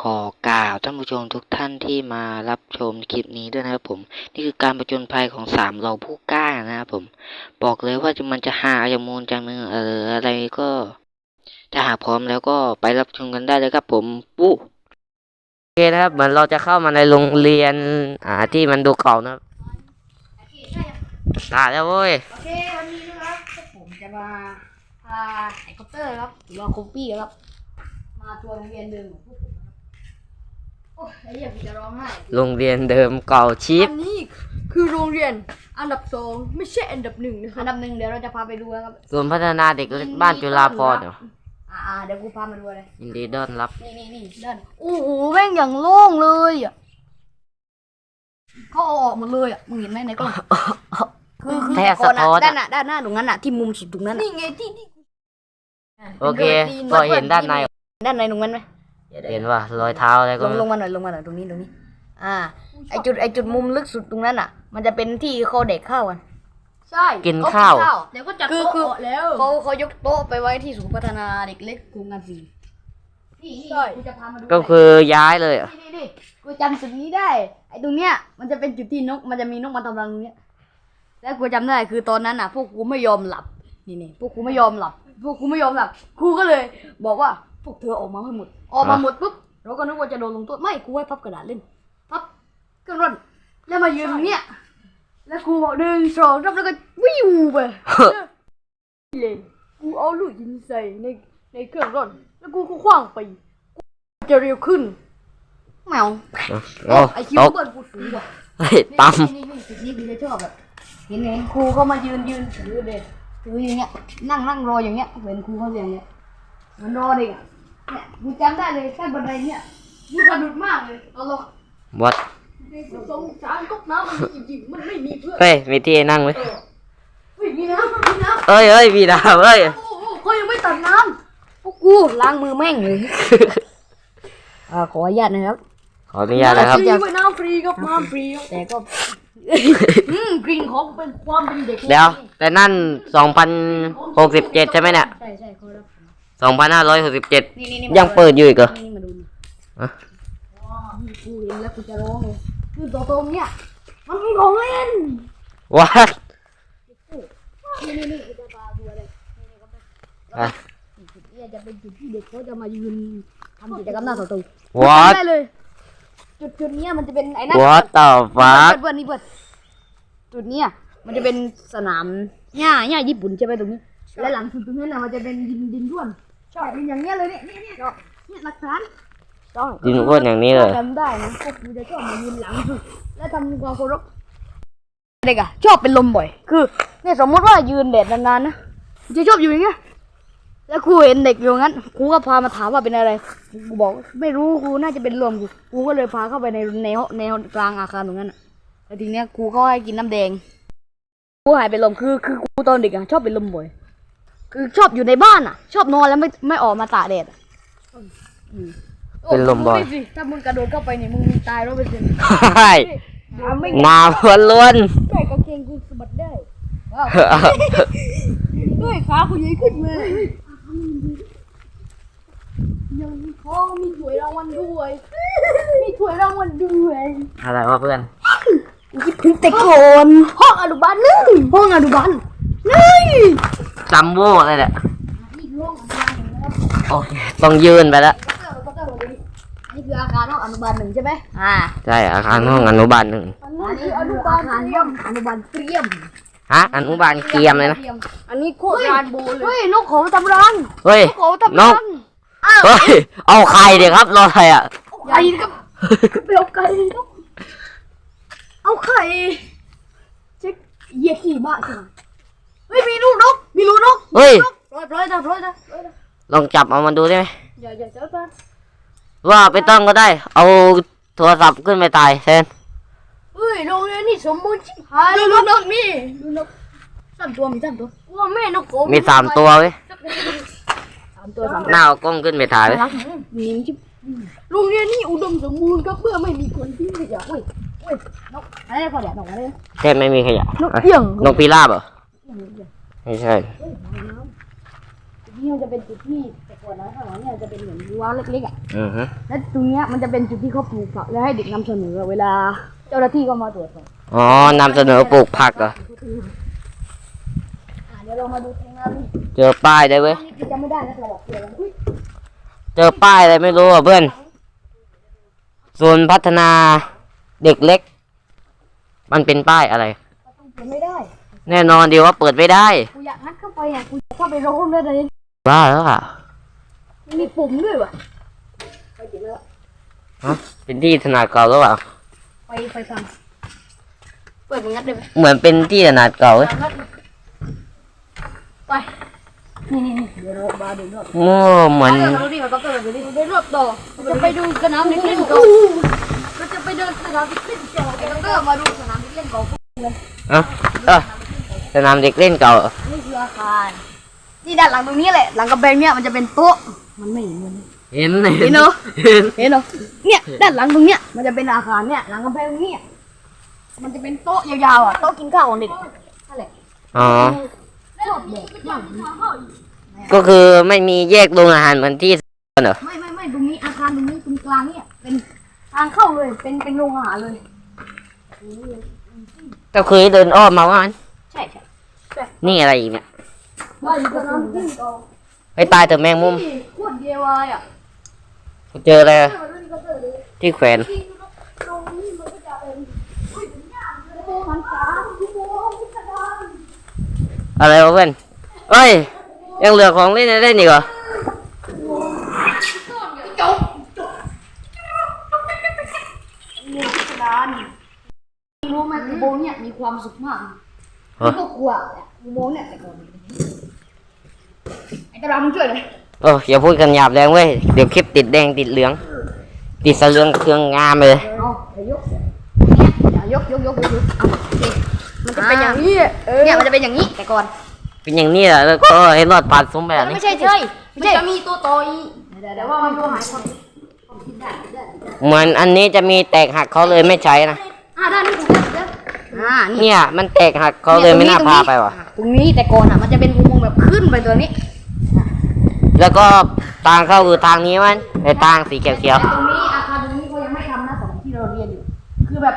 ขอกล่าวท่านผู้ชมทุกท่านที่มารับชมคลิปนี้ด้วยนะครับผม นี่คือการประจนภัยของสามเราผู้กล้านะครับผม บอกเลยว่ามันจะหาจะมูลจะมือเอออะไรก็ ถ้าหาพร้อมแล้วก็ไปรับชมกันได้เลยครับผมปุ๊โอเคนะครับ เหมือนเราจะเข้ามาในโรงเรียนอ่าที่มันดูเก่านะครับตาแล้วเว้ยโอเควันนี้นะครับผมจะมาพาไอ้คอปเตอร์ครับหรือว่าคอปปี้ครับมาทัวร์โรงเรียนเดิมของพวกผม โอ้ยไอ้เหี้ยกูจะร้องไห้โรงเรียนเดิมเก่าชิปอันนี้คือโรงเรียนอันดับสองไม่ใช่อันดับหนึ่งนะคอัรับนดับหนึ่งเดี๋ยวเราจะพาไปดูนะครับ ศูนย์พัฒนาเด็กเล็กบ้านจุฬาภรณ์เหรออ่าๆเดี๋ยวกูพามาดูเลย ยินดีต้อนรับ นี่นี่นี่เดินโอ้โหแม่งอย่างโล่งเลยอะเขาเอาออกหมดเลยอะมึงเห็นไหมในกล้องคือคือแท้แต่ก่อนสะท้อนอะอะ ด้านหน้าด้านหน้าตรงนั้นอะที่มุมสุดตรงนั้นอะนี่ไงที่ที่โอเค ก็เห็นด้านใน ด้านในตรงนั้นไหม เห็นว่ารอยเท้าอะไรก็ลงไม่ลรู้งมาหน่อยลงมาหน่อยตรงนี้ตรงนี้ อ่า ไอจุดไอจุดมุมลึกสุดตรงนั้นอะ มันจะเป็นที่เขาเด็กเข้ากันใช่กินข้าวเดี๋ยวก็จัดคือโต๊ะคือออกแล้วเขาเขายกโต๊ะไปไว้ที่ศูนย์พัฒนาเด็กเล็กโครงการสี่นี่นี่ใช่กูจะพามาดูก็คือย้ายเลยเหรอะนี่นี่นี่กูจำจุดนี้ได้ ไอตรงเนี้ยมันจะเป็นจุดที่นกมันจะมีนกมาทำรังตรงเนี้ยแล้วกูจำได้คือตอนนั้นอะ พวกกูไม่ยอมหลับนี่นี่พวกกูไม่ยอมหลับ พวกกูไม่ยอมหลับครูก็เลย บอกว่าพวกเธอออกมาให้หมดออกมาหมดปุ๊บเราก็นึกว่าจะโดนลงโทษไม่ครูให้พับกระดาษเล่นพับก็ร่อนแล้วมายืนตรงเนี้ยแล้วครูบอกหนึ่งสองสามแล้วก็วิวไปเลยกูเอาลูกยิงใส่ในในเครื่องร่อนแล้วกูก็คว้างไปกูจะเร็วขึ้นแมวโอ้ไอคิวตกเบิร์นกูสูงกว่าเฮ้ยปั๊มนี่นี่นี่จุดนี้กูจะชอบแบบเห็นเห็นครูเขามายืนยืนถือเด็กถืออย่างเงี้ยนั่งนั่งรออย่างเงี้ยเห็นครูเขาอย่างเงี้ยเหมันรอเด็กอะ เนี่ยกูจำได้เลยแค่บันไดเนี่ยกูสะดุดมากเลยเอาลง วัดสงสารก๊อกน้ำมันจริงๆมันไม่มีเพื่อนเฮ้ยมีที่ให้นั่งไหมเฮ้ยมีน้ำมีน้เอ้ยเอ้ยมีดาวเอ้ยำโอ้โหเขายังไม่ตัดน้พวกกูล้างมือแม่งเลยอ่าขออนุญาตนะครับ ขออนุญาตำนะครับฟรีไว้น้ำฟรีครับน้ำฟรีครับแต่ก็อืมกลิ่นของเป็นความเป็นเด็กเดี๋ยว แต่นั่นสองพันหกสิบเจ็ดใช่ไหมเนี่ย ใช่ใช่เขารับ สองพันห้าร้อยหกสิบเจ็ดนี่นี่นี่ยังเปิดอยู่อีกเหรอนี่มาดูนี่อะว้าวกูเห็นแล้วกูจะร้องเลยคือตัวตรงเนี่ยมันเป็นของเล่นวัดนี่นี่นี่กูจะพาดูอะไรนี่นี่ก็เป็นอะจุดนี้จะเป็นจุดที่เด็กเขาจะมายืนทำกิจกรรมหน้าเสาตรงวัดได้เลย จุดจุดเนี้ยมันจะเป็นไอ้นั่นวัดต่อฟักเปิดเปิดนี่เปิดจุดเนี้ยมันจะเป็นสนามหญ้าหญ้าญี่ปุ่นใช่ไหมตรงนี้และหลังสุดตรงนั้นน่ะมันจะเป็นดินดินร่วน ใช่เป็นอย่างเงี้ยเลยเนี่ยเนี่ยเนี่ยเนี่ยหลักฐานต้องดินอ้วนอย่างนี้เลยจำได้นะพวกกูจะชอบมายืนหลังสุดและทำความเคารพเด็กอะชอบเป็นลมบ่อย คือเนี่ยสมมติว่ายืนแดดนานๆนะจะชอบอยู่อย่างเงี้ยแล้วครูเห็นเด็กอยู่งั้นครูก็พามาถามว่าเป็นอะไรกูบอกไม่รู้ครูน่าจะเป็นลมกูครูก็เลยพาเข้าไปในในห้องในห้องกลางอาคารตรงนั้นอะแล้วทีเนี้ยครูก็ให้กินน้ำแดงครูหายเป็นลมคือคือครูตอนเด็กอะชอบเป็นลมบ่อย คือชอบอยู่ในบ้านอะชอบนอนแล้วไม่ไม่ออกมาตากแดดอะอืมเป็นลมบ่อยโดูสิถ้ามึงกระโดดเข้าไปเนี่ยมึงมีตายร้อยเปอร์เซ็นต์ใช่ไม่น้ำล้วนล้วนใช่กางเกงกูสะบัดได้ว้าวด้วยขากูใหญ่ขึ้นมายังมีท้องมีถ้วยรางวัลด้วย มีถ้วยรางวัลด้วยอะไรวะเพื่อนกูคิดถึงแต่ก่อนห้องอนุบาลหนึ่งห้องอนุบาลห นึ่งจัมโบ้อะไรเนี่ยนี่คือห้องอนุบาลหนึ่งนะครับโอเคต้องยืนไปแล้วก็ต้องมาดูนี่นี่คืออาคารห้องอนุบาลหนึ่งใช่ไหมอ่าใช่อาคารห้องอนุบาลหนึ่งอันนี้คืออนุบาลเตรียมอนุบาลเตรียมฮะอนุบาลเกียมเลยนะอันนี้โคตรรานโบเลยเฮ้ยนกเขาทำรังเฮ้ยนกเขาทำนรักงเฮ้ยเอาใครเดี๋ยครับรออะไรอะไก่ครับไปเอาไก่ครับเอาไข่เช็คเหยียดขี่บ้าใช่ไหม เฮ้ยมีลูกนก มีลูกนกเฮ้ย ปล่อยปล่อยนะปล่อยนะปล่อยนะลองจับเอามาดูได้ไหมอย่าอย่าเจ้ากันว่าไปต้องก็ได้ เอาโทรศัพท์ขึ้นไปถ่ายแทนเฮ้ยโรงเรียนนี่สมบูรณ์ชิบหายดูลูกนกนี่ดูนกสามตัวมีสามตัวว่าแม่นกเขามีสามตัวเว้ยสามตัวสามหน้าเอากล้องขึ้นไปถ่ายไว้รักมีมชิบโรงเรียนนี่อุดมสมบูรณ์ครับเพื่อไม่มีคนทิ้งขยะเว้ยเว้ยนกอะไรเขาเดี๋ยวนกอะไรแทบไม่มีขยะนกเอี้ยงนกพิราบเหรอ ไม่ใช่นนี่มันจะเป็นจุดที่แต่ก่อนนะข้างหลังเนี่ยจะเป็นเหมือนรั้วเล็กๆอะอือฮะและตรงเนี้ยมันจะเป็นจุดที่เขาปลูกผักแล้วให้เด็กนำเสนอเวลาเจ้าหน้าที่ก็มาตรวจสอบอ๋อนำเสนอปลูกผักเหรออะเดี๋ยวเรามาดูตรงนั้นเจอป้ายได้เว้ย นี่จำไม่ได้นะเราบอกเพื่อนอุ้ยเจอป้ายอะไรไม่รู้อะเพื่อนศูนย์พัฒนาเด็กเล็ก มันเป็นป้ายอะไร แน่นอนดีว่าเปิดไม่ได้ กูอยากงัดเข้าไปอะกูอยากเข้าไปร้องเลยตอนนี้บ้าแล้วอะมันมีปุ่มด้วยว่ะไปเก็บแล้วฮะเป็นที่ถนัดเก่าหรือเปล่าไปไปฟังเปิดมันงัดได้ไหมเหมือนเป็นที่ถนัดเก่าเว้ยงัดไปนี่นี่นี่เดี๋ยวเรามาดูรอบโอ้เหมือนเราดิเราก็เปิดไปดิไปรอบต่อจะไปดูสนามเด็กเล่นก่อนเราจะไปเดินสนามเด็กเล่นก่อนแล้วก็มาดูสนามเด็กเล่นก่อนอะเออ สนามเด็กเล่นเก่านี่คืออาคารที่ด้านหลังตรงนี้แหละ หลังกระแพงเนี่ยมันจะเป็นโต๊ะ มันไม่เห็นมันเห็นเห็นเหรอเห็นเห็นเหรอเนี่ยด้านหลังตรงเนี้ยมันจะเป็นอาคารเนี่ย หลังกระแพงตรงนี้อะมันจะเป็นโต๊ะยาวๆอะโต๊ะกินข้าวของเด็กนั่นแหละอ๋อชอบแบบมากก็คือไม่มีแยกโรงอาหารเหมือนที่เหรอไม่ไม่ไม่ตรงนี้อาคารตรงนี้ตรงกลางเนี่ยเป็นทางเข้าเลยเป็นเป็นโรงอาหารเลยก็เคยเดินอ้อมมาว่างั้นใช่ใช่ นี่อะไรอีกเนี่ยว่าอยู่สนามเด็กเล่นก่อนไปตายเถอะแมงมุมนี่โคตรเดียวายอะเจออะไรอะที่แขวนตรงนี้มันก็จะเป็นอุ้ยเป็นหญ้าเลยโมหันษาทุกโมงพิสดารอะไรวะเพื่อนเอ้ย ยังเหลือของเล่นให้เล่นอีกเหรอจบจบมีพิสดารรู้ไหมอุโมงค์เนี่ยมีความสุขมากเออก็กลัวเนี่ย อุโมงค์เนี่ยแต่ก่อนไอ้กระดำช่วยเลยเอออย่าพูดกันหยาบแรงเว้ยเดี๋ยวคลิปติดแดงติดเหลือง ติดสะเลืองเครื่องงามเลย เอาไปยกเนี่ยอย่ายกยกยกยกยกเอาโอเคมันจะเป็นอย่างนี้เนี่ยมันจะเป็นอย่างนี้แต่ก่อนเป็นอย่างนี้แหละแล้วก็ให้รอดผ่านสมแบบนี้ไม่ใช่ใช่ไม่ใช่จะมีตัวต่ออีกแต่ว่ามันตัวหายคนเหมือนอันนี้จะมีแตกหักเขาเลยไม่ใช้นะ อ่าด้านนี้ผมจะ อ่านี่เนี่ยมันแตกหักเขาเลยไม่น่าพาไปว่ะ ตรงนี้แต่ก่อนอะมันจะเป็นอุโมงค์แบบขึ้นไปตัวนี้แล้วก็ทางเข้าคือทางนี้มันในทางสีเขียวแต่ตรงนี้อาคารตรงนี้เขายังไม่ทำนะสมัยที่เราเรียนอยู่ คือแบบ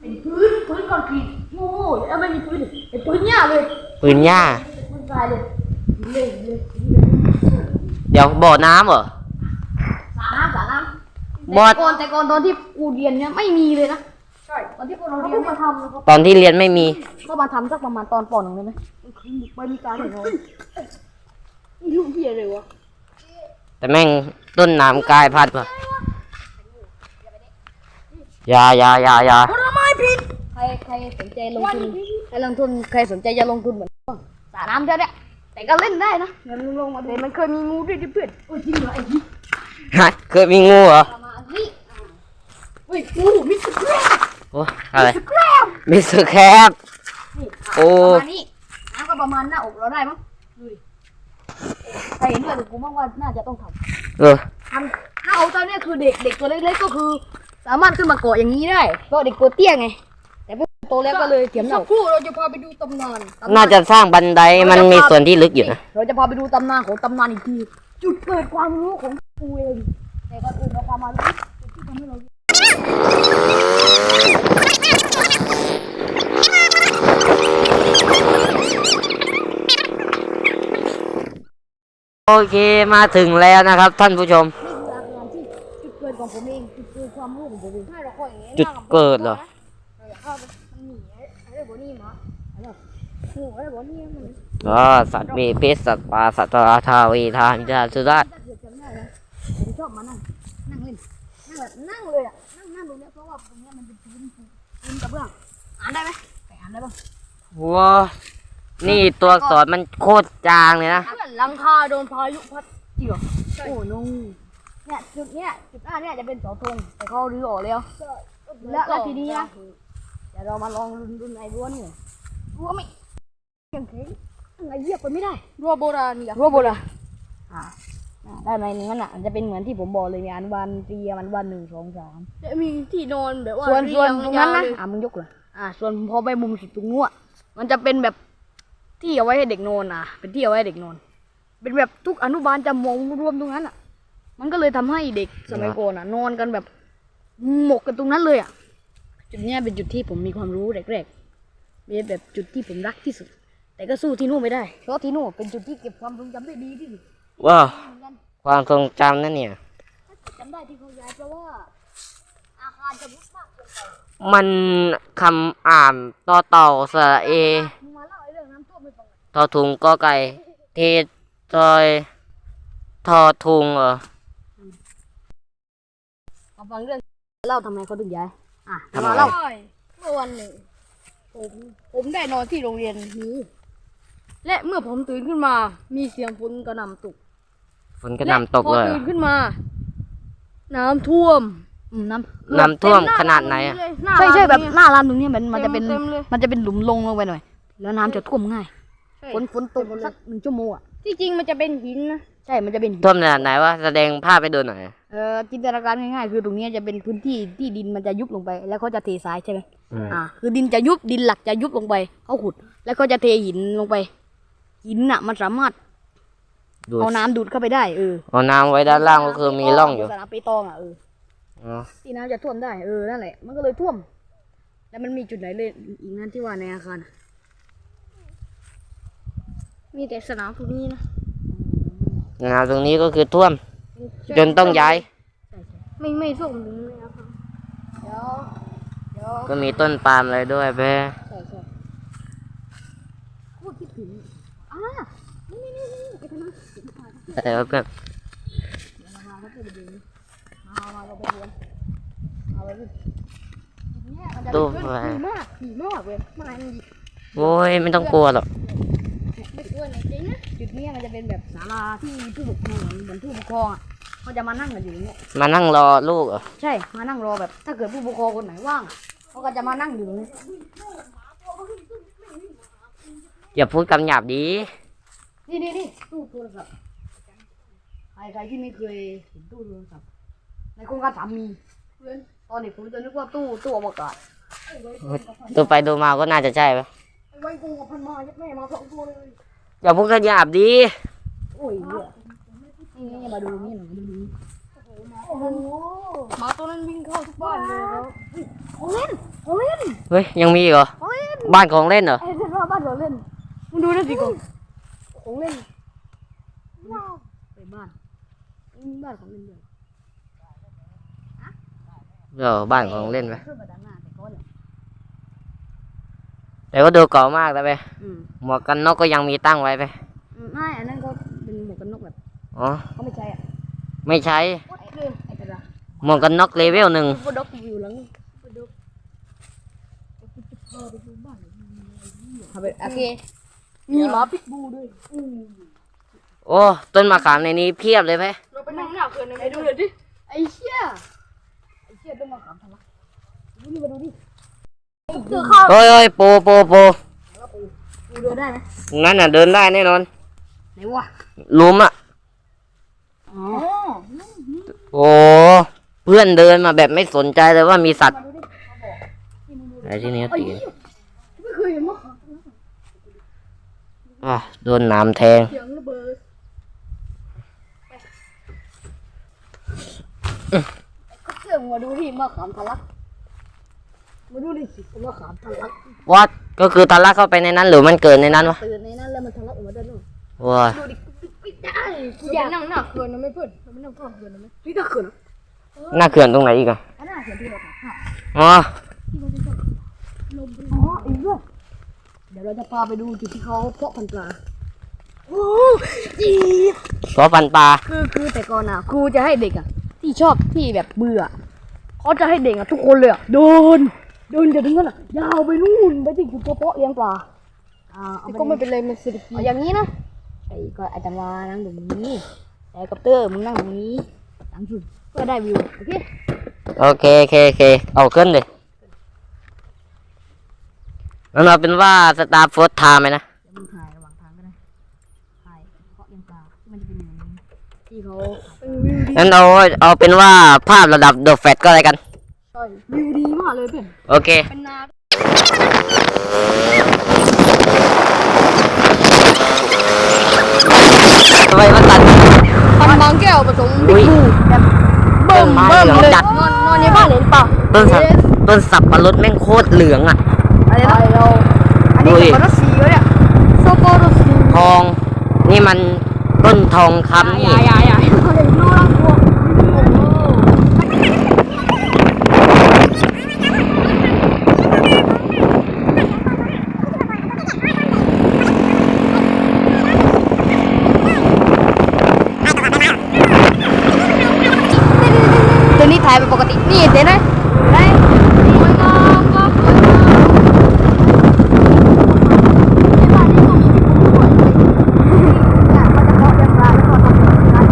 เป็นพื้นพื้นคอนกรีตโง่ๆแล้วไม่มีพื้นเป็นพื้นหญ้าเลยๆปืนหญ้า เป็นพื้นทรายเลยเลยเลยเดี๋ยวบ่อน้ำเหรอสระน้ำสระน้ำบอสแต่ก่อนแต่ก่อนตอนที่กูเรียนเนี่ยไม่มีเลยนะใช่ ตอนที่พวกเราเรียนมาทำนะครับตอนที่เรียนไม่มี ก็มาทำสักประมาณตอนปหนึ่งได้ไหมไม่มีการเห็นเลยนี่ลูกเหี้ยเลยวะแต่แม่งต้นน้ำกลายพัดว่ะอยาอยาอยาอยาผลไม้ผิดใครใครสนใจลงทุนใครลงทุนใครสนใจจะลงทุนเหมือนกันสระน้ำเท่าเนี้ยแต่ก็เล่นได้นะเดี๋ยวมึงลงมาดูมันเคยมีงูด้วยที่เพื่อนโอ้ยจริงเหรอไอ้นี่ฮะเคยมีงูเหรอประมาณนี้อ่าเฮ้ยงูมิสเตอร์แกรบ โอ้อะไรมิสเตอร์แกรบมิสเตอร์แคป นี่โอ้ ประมาณนี้น้ำก็ประมาณหน้าอกเราได้มั้งดูดิใครเห็นด้วยกับกูบ้างว่าน่าจะต้องทำเออ ทำถ้าเอาตอนเนี้ยคือเด็กเด็กตัวเล็กๆก็คือ สามารถขึ้นมาเกาะอย่างนี้ได้เพราะเด็กตัวเตี้ยไง แต่พวกโตแล้วก็เลยเถียมหน้าสักครู่เราจะพาไปดูตำนานน่าจะสร้างบันไดมันมีส่วนที่ลึกอยู่นะ เราจะพาไปดูตำนานของตำนานอีกที จุดเกิดความรู้ของกูเองแต่ก่อนอื่นเราพามาดูจุดที่ทำให้เรา โอเคมาถึงแล้วนะครับ ท่านผู้ชมนี่คืออาการที่จุดเกิดของผมเองจุดเกิดความรู้ของผมเองถ้าเราคอยอย่างนี้ยจุดเกิดเหรอเราอย่าเข้าไปมันหนีไอ้ไอ้บอนี่มาไอ้แบบโอ้ไอ้บอนี่มันอ๋อสัตว์มีพิษสัตว์ป่าสัตว์ตราทาวีทามิจาสุราชถ้าเกิดจำได้นะผมชอบมานั่งนั่งเล่นนั่งแบบนั่งเลยอะนั่งนั่งตรงเนี้ยเพราะว่าตรงเนี้ยมันเป็นพื้นพื้นกระเบื้องอ่านได้ไหมไปอ่านได้ปะว้า นี่ตัวอักษรมันโคตรจางเลยนะเพื่อนหลังคาโดนพายุพัดจริงเหรอโอ้น้เนี่ยจุดเนี้ยจุดหน้าเนี่ยจะเป็นเสาธงแต่เขารื้อออกแล้วแล้วแล้วทีนี้นะเดี๋ยวเรามาลองรุนรุนไอ้รั้วนี่รั้วไม่ยังแข็งยังไงเหยียบไปไม่ได้รั้วโบราณอยากรั้วโบราณอ่าอ่าได้ไหมนั่นอะมันจะเป็นเหมือนที่ผมบอกเลยมีอันวันเตรียมอันวันหนึ่งสองสามจะมีที่นอนแบบว่าส่วนส่วนเยตรงนั้นนะยาวเลยอ่ามึงยกเลยอ่าส่วนพอไปมุมสุดตรงนู้นอะมันจะเป็นแบบ ที่เอาไว้ให้เด็กนอนอะ เป็นที่เอาไว้ให้เด็กนอน เป็นแบบทุกอนุบาลจะมองรวมตรงนั้นอะ มันก็เลยทำให้เด็กสมัยก่อนอะ นอนกันแบบหมกกันตรงนั้นเลยอะ จุดเนี้ยเป็นจุดที่ผมมีความรู้แรกๆเป็นแบบจุดที่ผมรักที่สุด แต่ก็สู้ที่นู่นไม่ได้ เพราะที่นู่นเป็นจุดที่เก็บความทรงจำได้ดีที่สุดว้าวเหมือนกัน ความทรงจำนั่นเนี่ย จำได้ที่เขาย้ายเพราะว่าอาคารจะมุดมากเกินไปมันคำอ่านต่อเต่าสระเอ ท่วมให้ฟังหน่อยทอทุงก็ไก่เทจอยทอทุงเหรอมาฟังเรื่องเล่าทำไมเขาถึงย้ายอะทำไมมาเล่าเมื่อวันหนึ่งผมผมได้นอนที่โรงเรียนนี้ และเมื่อผมตื่นขึ้นมา มีเสียงฝนกระหน่ำตกฝนกระหนำตกเลยพอเหรอตื่นขึ้นมา น้ำท่วมอืมน้ำน้ำท่วมขนาดไหนอะใช่ใช่แบบหน้าร้านตรงเนี้ยมันมันจะเป็นเต็มเลยมันจะเป็นหลุมลงลงไปหน่อย แล้วน้ำจะท่วมง่าย ฝนฝนตกสักหนึ่งชั่วโมงอะที่จริงมันจะเป็นหินนะใช่มันจะเป็นหินท่วมขนาดไหนวะแสดงภาพไปดูหน่อยเอ่อจินตนาการง่ายๆคือตรงเนี้ยจะเป็นพื้นที่ที่ดินมันจะยุบลงไป แล้วเขาจะเททรายใช่ไหมอืมอ่าคือดินจะยุบดินหลักจะยุบลงไปเขาขุด แล้วก็จะเทหินลงไป หินอะ มันสามารถดูเอาน้ำดูดเข้าไปได้เออเอาน้ำไว้ด้านล่างก็คือมีร่องอยู่สนามเปตองอะเอออ๋อที่น้ำจะท่วมได้เออนั่นแหละมันก็เลยท่วม แล้วมันมีจุดไหนเลยอีกนั่นที่ว่าในอาคารอะ มีแต่สนามพวกนี้นะน้ำตรงนี้ก็คือท่วม จนต้องย้าย ไม่ไม่ส่งถึงเลยนะครับเดี๋ยวเดี๋ยวก็มีต้นปาล์มอะไรด้วยเพ่ใช่ใช่พูดคิดถึงอ่านี่นี่นี่นี่ไอ้คนนั้นแต่ว่าเพื่อนมามาเขาจะไปดูมามาเราไปดูกันเอาไปดูจุดเนี้ยมันจะตู้เป็นไฟผีมากผีมากเว้ยมาอันนี้โอ้ยไม่ต้องกลัวหรอก ไม่อ้วนจริงนะจุดเนี้ยมันจะเป็นแบบศาลาที่ผู้ปกครองเหมือนผู้ปกครองอะเขาจะมานั่งกันอยู่อย่างเงี้ยมานั่งรอลูกเหรอใช่มานั่งรอแบบ ถ้าเกิดผู้ปกครองคนไหนว่างเขาก็จะมานั่งอยู่ตรงนี้อย่าพูดคำหยาบดีนี่นี่นี่ตู้โทรศัพท์ใครใครที่ไม่เคยเห็นตู้โทรศัพท์ในโครงการสามมีตอนเด็กผมจะนึกว่าตู้ตู้อวกาศ ดูไปดูมาก็น่าจะใช่ปะ ไอ้ไว้กูกับพันมายัดแม่มาสองตัวเลยอย่าพูดคำหยาบดีโอ้ยเหี้ยนี่นี่มาดูนี่หน่อยมาดูนี่โอ้โหหมาตัวนั้นวิ่งเข้าทุกบ้านเลยครับของเล่นของเล่นเฮ้ยยังมีอีกเหรอของเล่นบ้านของเล่นเหรอไอ้เจ้าบ้านของเล่นมึงดูนั่นสิกูของเล่นว้าวไปบ้านอืมบ้านของเล่นด้วยเดี๋ยวบ้านของเล่นไหม เพื่อนมาด้านหน้าแต่ก็เนี่ย แต่ก็ดูเก่ามากแล้วไปอืมหมวกกันน็อกก็ยังมีตั้งไว้ไปอืมไม่อันนั้นก็เป็นหมวกกันน็อกแบบอ๋อเขาไม่ใช่อะไม่ใช้ไอ้เรื่องไอ้กระดาษหมวกกันน็อกเลเวลหนึ่งซุปเปอร์ด็อกอยู่หลังซุปเปอร์ด็อกเอาไปโอเคมีหมาพิษบูด้วยอู้โอ้ต้นมะขามในนี้เพียบเลยไปเราไปนั่งหน้าเขื่อนไปดูเลยดิไอ้เชี่ยไอ้เชี่ยต้องมาขามทำไมดูนี่มาดูดิ เจอข้าวเฮ้ยเฮ้ยโปโปโปดูเดินได้ไหมงั้นน่ะเดินได้แน่นอนไหนวะหลุมอะอ๋อโอ้เพื่อนเดินมาแบบไม่สนใจเลยว่ามีสัตว์มาดูดิอะไรที่นี้ไอ้ตีเหี้ยไม่เคยเห็นมะขามอะโดนน้ำแทงเสียงระเบิดก็เสื่อมมาดูที่มะขามทะลัก มาดูดิมะขามทะลักวัดก็คือตาลักเข้าไปในนั้นหรือมันเกิดในนั้นวะตื่นในนั้นแล้วมันทะลักออกมาด้านนอกว้าดูดิไม่ได้กูอยากนั่งหน้าเขื่อนนะไม่เพื่อนเราไม่นั่งข้างเขื่อนนะไหมนี่ถ้าเขินหน้าเขื่อนตรงไหนอีกอะอันน่าเขินที่เราถ่ายภาพอ๋ออ๋ออีกด้วยเดี๋ยวเราจะพาไปดูจุดที่เขาเพาะพันธุ์ปลาโอ้จีบเพราะฟันปลาคือคือแต่ก่อนอะครูจะให้เด็กอะที่ชอบที่แบบเบื่อเขาจะให้เด็กอะทุกคนเลยอะเดิน เดินจากตรงนั้นอะยาวไปนู่นไปที่จุดเพาะเลี้ยงปลาอ่าเอาแต่ไปก็ไม่เป็นไรมันเศรษฐกิจเอาอย่างนี้นะไอ้ก็อาจารย์วานั่งตรงนี้แต่กับเตอร์มึงนั่งตรงนี้ตั้งจุดเพื่อได้วิวโอเคโอเคโอเคโอเคเอาขึ้นเลยมันเอาเป็นว่าสตาร์โฟร์ไทม์ไหมนะเดี๋ยวมึงถ่ายระหว่างทางก็ได้ถ่ายเพาะเลี้ยงปลาที่มันจะเป็นเหมือนที่เขาเป็นวิวดีงั้นเอาเอาเป็นว่าภาพระดับเดอะแฟตก็อะไรกัน ใช่วิวดีมากเลยเพื่อนโอเค เป็นนาทำไมมันตัดพันบางแก้วผสมอุ้บิ๊ยกบูแบบเบิ่มต้นไม้เบิ่มเหลืองเลยจัด นอนนอนในบ้านเห็นเปล่าต้นสับต้นสับปะรดแม่งโคตรเหลืองอะ อะไรนะเราอันนี้อุ้ยเป็นรถสีวะเนี่ยโซโปรถสีทอง นี่มันต้นทองคำนี่ อย่าอย่าอย่าอย่าเห็นนู่นรังพวกตัวนี้ถ่ายเป็นปกติ นี่เห็นไหมไหนสวยงามครับสวยงามที่บ้านนี้ก็มีผู้ป่วยเลยเนี่ยมันจะเพาะเลี้ยงปลาแล้วก็ทำเป็นงาน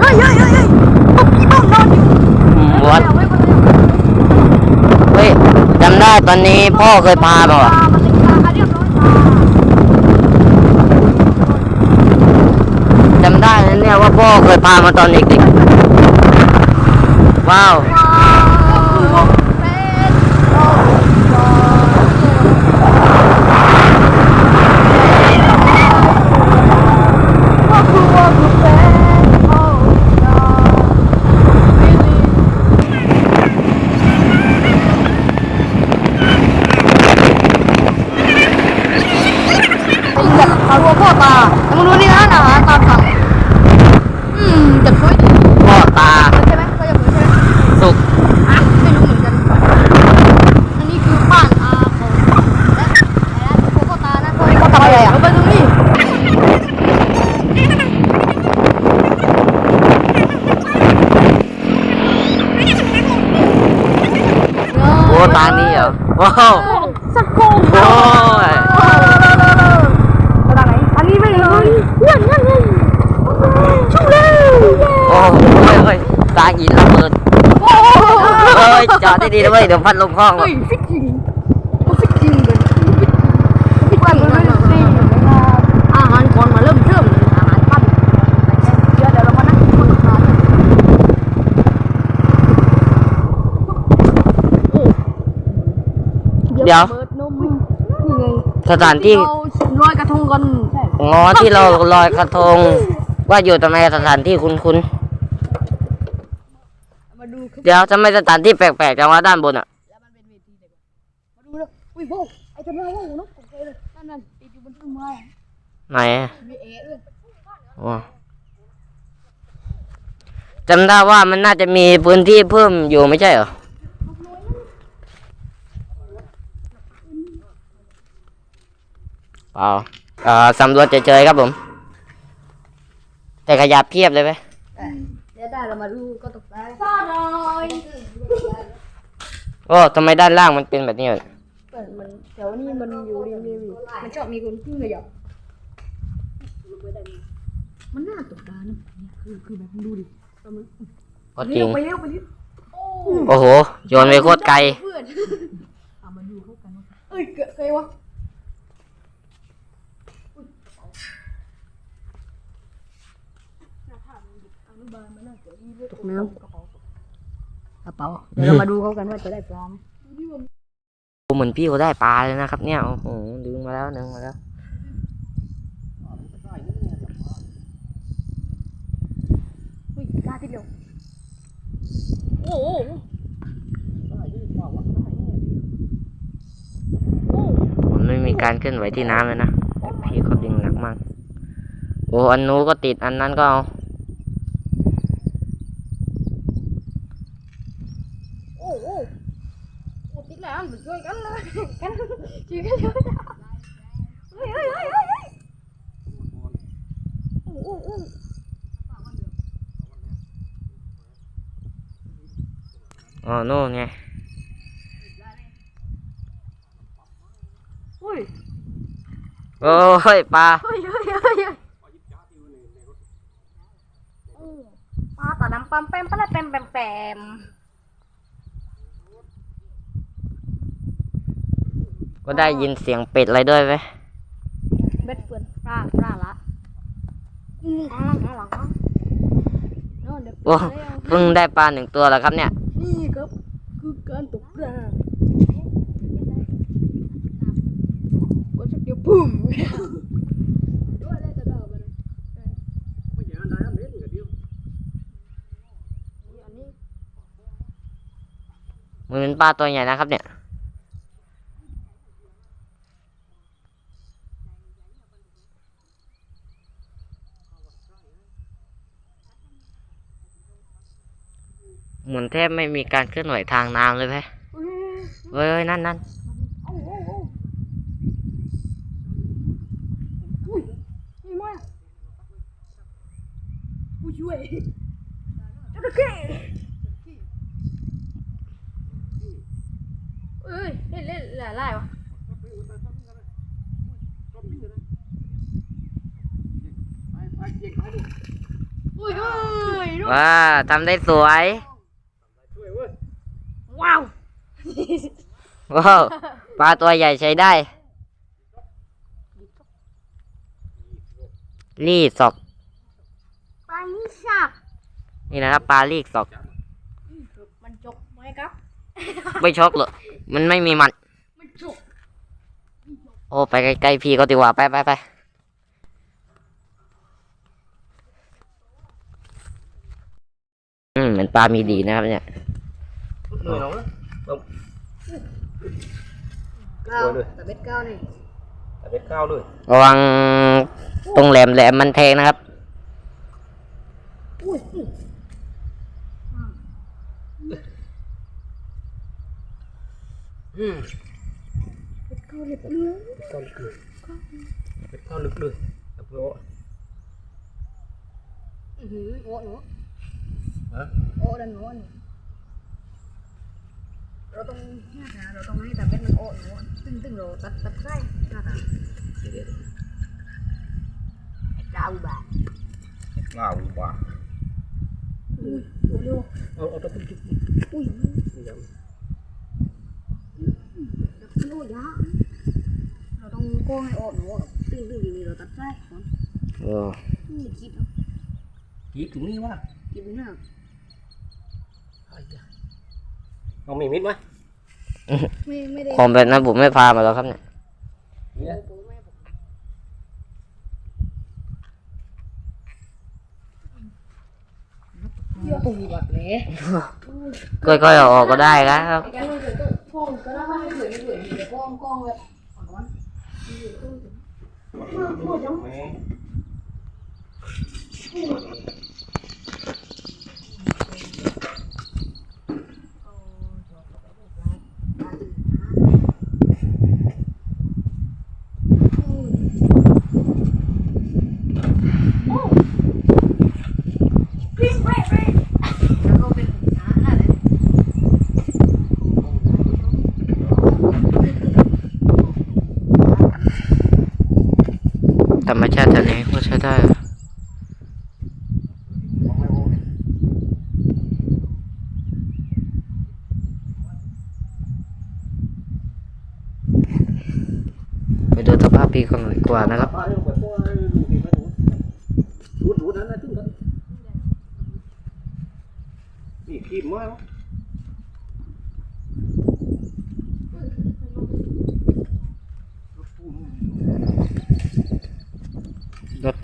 เฮ้ยเฮ้ยเฮ้ยเฮ้ยเฮ้ยมีบ้องนอนอยู่ วัด เอาไว้บนเลย เฮ้ยจำ ได้ตอนนี้พ่อเคยพามาปลาว่ะมันเป็นปลาเรียบร้อยปลาจำได้นะเนี่ยว่าพ่อเคยพามาตอนเด็กๆว้ว้าวเป็นโอ้ยก็คือว่าคือเป็นโอ้ย really เป็นแบบเอาหัวพ่อตาแต่มึงดูนี่นะอาหารตามสั่งอืมจะสวยดี พ่อตา ใช่ไหมก็จะสวยใช่ไหม สุก อะไม่รู้เหมือนกัน อันนี้คือบ้านอาของและและหัวพ่อตานะเขาทำอะไรอะไปตรงนี้ โอ้ตานี่เหรอ ว้าว สักโกงโอ้ยไปทางไหนอันนี้ไม่เลยนั่นนั่นนั่นชุ่มเร็วโอ้เฮ้ยเฮ้ยตาหินระเบิดโอ้เฮ้ยจอดดีๆนะเว้ยเดี๋ยวพัดลมห้องเฮ้ว่ะยฟิตจริงก็ฟิตจริงเลยฟิตจริงฟิตจริงอาหารก่อนมาเริ่มเริ่มเลยอาหารปั้นเดี๋ยวเดี๋ยวเรามานั่งกินคนทานโอ้ เดี๋ยวเบิดนมนี่ไงสถานที่ เราลอยกระทงกันใช่งอที่เราลอยกระทง ว่าอยู่ทำไมสถานที่คุ้นมาดูครับๆเดี๋ยวทำไมสถานที่แปลกๆจังวะด้านบนอะ แล้วมันเป็นเวทีเด็กมาดูนะอุ้ยโว้ไอ้ทำไมว่าหูนกโอเคเลยนั่นนั่นติดอยู่บนต้นไม้อะไหนอะมีเอ๋ด้วยโอ้จำได้ว่ามันน่าจะมีพื้นที่เพิ่มอยู่ไม่ใช่เหรอ เปล่าเอ่อสำรวจเฉยๆครับผม แต่ขยับเพียบเลยไหมเดี๋ยวได้เรามาดูก็ตกใจซ่าหน่อยโอ้ทำไมด้านล่างมันเป็นแบบนี้วะเปิดมันแถวนี้มันอยู่ริมริมมันชอบมีคนขึ้นขยับมันน่าตกตานะคือคือแบบดูดิก็จริงไปเร็วไปเร็วโอ้โหโยนไปโคตรไกลเพื่อนเอามาดูเข้ากันว่าเอ้ยเกิดใครวะ ตกน้ำกระเป๋า เดี๋ยวเรามาดูเขากันว่าจะได้ปลาไหมโอ้เหมือนพี่เขาได้ปลาเลยนะครับ เนี่ย โอ้โห ดึงมาแล้วดึงมาแล้วอุ้ยกล้าที่เดียวโอ้โหมันไม่มีการเคลื่อนไหวที่น้ำเลยนะ พี่เขาดึงหนักมาก โอ้ อันนู้นก็ติด อันนั้นก็เอา โอ้โหโอ้ติดแล้วมันช่ วยกันเลยกันช่วยกันช่วยกันเฮ้ยเฮ้ยเฮ้ยเฮ้ยเฮ้ยโอ้โหโอ้โหอ๋อนู่นไงเฮ้ยโอ้ยปลาเฮ้ยเฮ้ยเฮ้ยเฮ้ยโอ้ปลาต่อน้ำปั๊มแปมปะละแปมแปมแปม ก็ได้ยินเสียงเป็ดอะไรด้วยไหมเบ็ดเปื่อนปลาปลาละอืมข้างล่หรองข้างโน่นเดี๋ยโอ้เพิ่งได้ปลาหนึ่งตัวแล้วครับเนี่ย นี่ครับคือการตกปลากดสักเดียวปุ่มมันเป็นปลาตัวใหญ่นะครับเนี่ย แทบไม่มีการเคลื่อนไหวทางน้ำเลยไหมเฮ้ยเฮ้ยนั่นนั่นเอาเอาเอาอุ้ยนี่มาอุ้ยช่วยจระเข้เอ้ยเล่นเล่นหลายหลายวะอุ้ยเอ้ยดูว้าทำได้สวย ว้าว ว้าวปลาตัวใหญ่ใช้ได้ รีดศอกปลานิชากนี่นะครับปลารีดศอกมันจกไหมครับ ไม่ชกหรอกมันไม่มีมัน มันจกโอ้ไปใกล้ๆพี่ก็ดีกว่าไปไปไปอืมเหมือนปลามีดีนะครับเนี่ย người nóng lắm ก้าวแต่เบ็ดก้าวนี่ tại biết cao rồi ระวังตรงแหลมแหลมมันแทงนะครับอุ้ย ừ. เบ็ดก้าวเลยเนื้อ biết cao lực lưỡi biết cao lực lưỡi đập lỗ อือหือโอ้หนู hả โอ้ดันหนูอันนี้ เราต้องหน้าตาเราต้องให้แต่เบ็ดมันโอ้หนูตึ้งตึ้งเราตัดตัดไส้หน้าตา Để để. ดาวบา ngào quả อุ้ยดูเร็ว ờ ờ tập chút อุ้ย bây giờ โอ้ยาเราต้องโก้ให้โอ้หนูตึ้งตึ้งดีๆเราตัดไส้ก่อนโอ้นี่คิด chỉ chúng đi quá คิดไปห น้า Ai da. ông mình biết quá ไม่ไม่ได้ผมเป็นนะผมไม่พามาแล้วครับเนี่ย Đi đây. เยอะปุ่มบัดเลยค่อยๆเอาออกก็ได้ครับแกมันเกิดก็พ่องก็ได้ว่าให้เผื่อให้เผื่อมีแต่กล้องกล้องเลยอ่อนวัน Mẹ. แล้วก็เป็นหาอะไร ธรรมชาติทะเลก็ใช้ได้ไปดูสภาพพี่กันหน่อยดีกว่านะครับ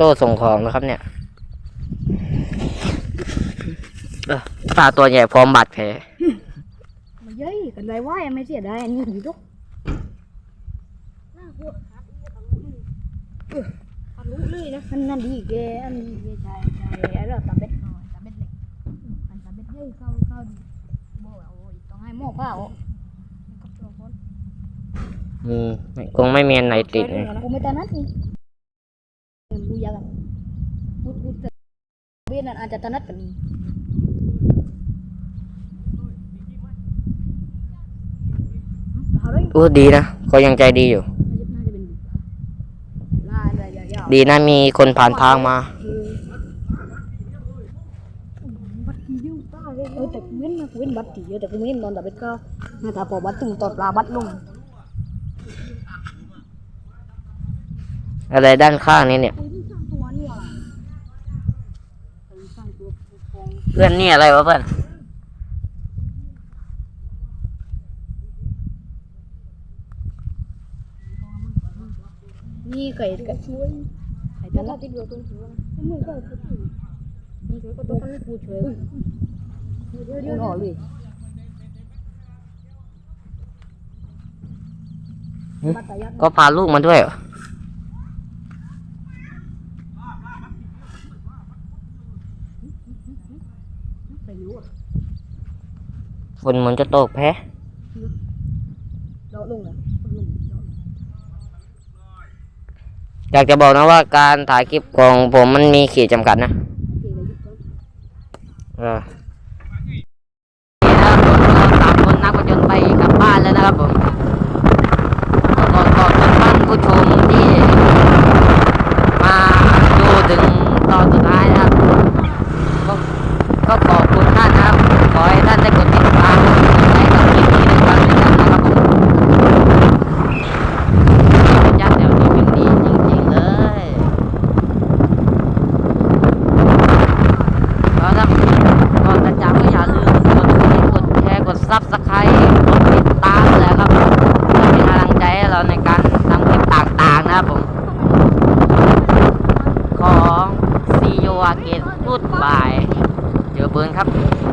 โต้ส่งของนะครับเนี่ยเอ้อปลาตัวใหญ่พร้อมบาดแผลมาเย้ยกันไรว่ายังไม่เสียดายอันนี้อยู่ทุกน่ากลัวครับเออทะลุเลยนะมันนั่นดีแกอันนี้แกใจใจไอ้เราตาเบ็ดหน่อยตาเบ็ดเล็กมันตาเบ็ดใหญ่เข้าเข้าดีบอกเอาอีกต้องให้หม้อข้าวกับตัวคนอืมคงไม่มีอันไหนติดนะกูไม่ตานัดนี่กูอยากพูดพูดแต่เบี้ยนั่นอาจจะตานัดกัน นี่เอาเลยอู้ดีนะเขายังใจดีอยู่น่าจะเป็นลายอะไรยาวดีนะมีคนผ่านทางมาๆคือบัตรกี่าเออแต่กูเว้นนะกูเว้นบัตรกี่เยอะแต่กูไม่เห็นตอนแต่เบ็ดก็น่าจะพอบัตรถึงตอนปลาบัตรลงอะไรด้านข้างนี้เนี่ย เพื่อนนี่อะไรวะเพื่อนนี่ไก่ไก่ช่วยไก่ตลาดที่เดียวตรงช่วมือก็ช่วยนี่ช่วยก็ต้องให้กูช่วยเดี๋ยวเดี๋ยวอก็พาลูกมาด้วยเหรอ ฝนมันจะตกแพ้ะอยากจะบอกนะว่าการถ่ายคลิปของผมมันมีขีดจำกัดนะเออสามคนนักประจนไปกลับบ้านแล้วนะครับผมก่อนก่อนท่านผู้ชมที่